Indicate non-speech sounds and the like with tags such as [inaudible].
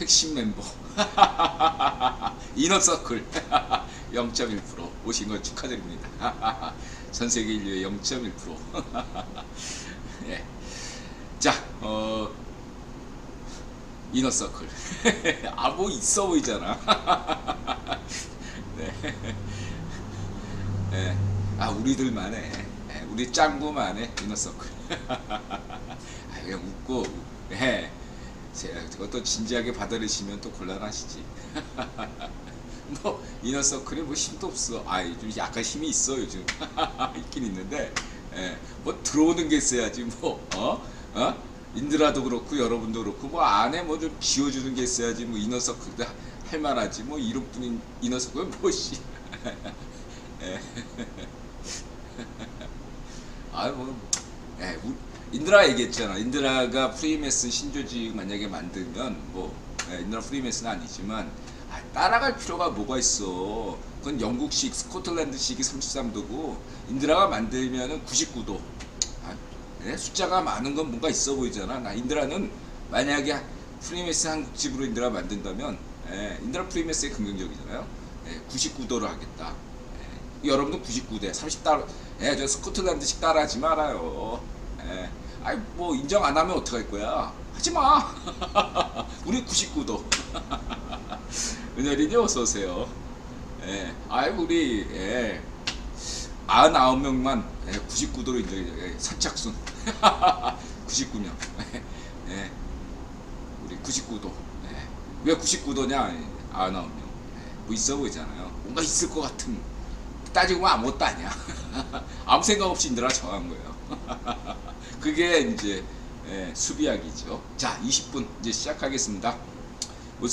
핵심 멤버 [laughs] 이너서클 0.1% [laughs] 오신 걸 축하드립니다. [laughs] 전 세계 인류의 0.1% 예. 자, 어, 이너서클 아 뭐 있어 보이잖아. 네. 예. 아 우리들만의 예, 우리 짱구만의 이너서클 그것도 진지하게 받아들이시면 또 곤란하시지 [laughs] 뭐 이너서클에 뭐 힘도 없어 아 요즘 약간 힘이 있어 요즘 [laughs] 있긴 있는데 예. 뭐 들어오는 게 있어야지 뭐 어? 어? 인드라도 그렇고 여러분도 그렇고 뭐 안에 뭐좀 지워주는 게 있어야지 뭐 이너서클도 할 만하지 뭐 이름뿐인 이너서클 뭐씨 [laughs] 예. 아유 뭐 예, 우- 인드라 얘기했잖아. 인드라가 프리메슨 신조직 만약에 만들면 뭐 예, 인드라 프리메슨은 아니지만 아, 따라갈 필요가 뭐가 있어. 그건 영국식, 스코틀랜드식이 33도고 인드라가 만들면은 99도. 아, 예, 숫자가 많은 건 뭔가 있어 보이잖아. 나 인드라는 만약에 프리메슨 한국집으로 인드라 만든다면 예, 인드라 프리메스의 긍정적이잖아요. 예, 99도로 하겠다. 예, 여러분도 99대 30달러 예, 저 스코틀랜드식 따라하지 말아요. 예. 아이 뭐 인정 안 하면 어떡할 거야? 하지 마. [laughs] 우리 99도. [laughs] 은혜리님 어서 오세요. 예. 아이 우리 예. 99명만 예, 99도로 인정해. 예, 선착순. 99명. [laughs] 예. 우리 99도. 예. 왜 99도냐? 99명. 예. 뭐 있어 보이잖아요. 뭔가 있을 것 같은. 따지고 보면 아무것도 아니야. 아무 생각 없이 인드라 정한 거예요. 그게 이제 예, 수비약이죠. 자, 20분 이제 시작하겠습니다.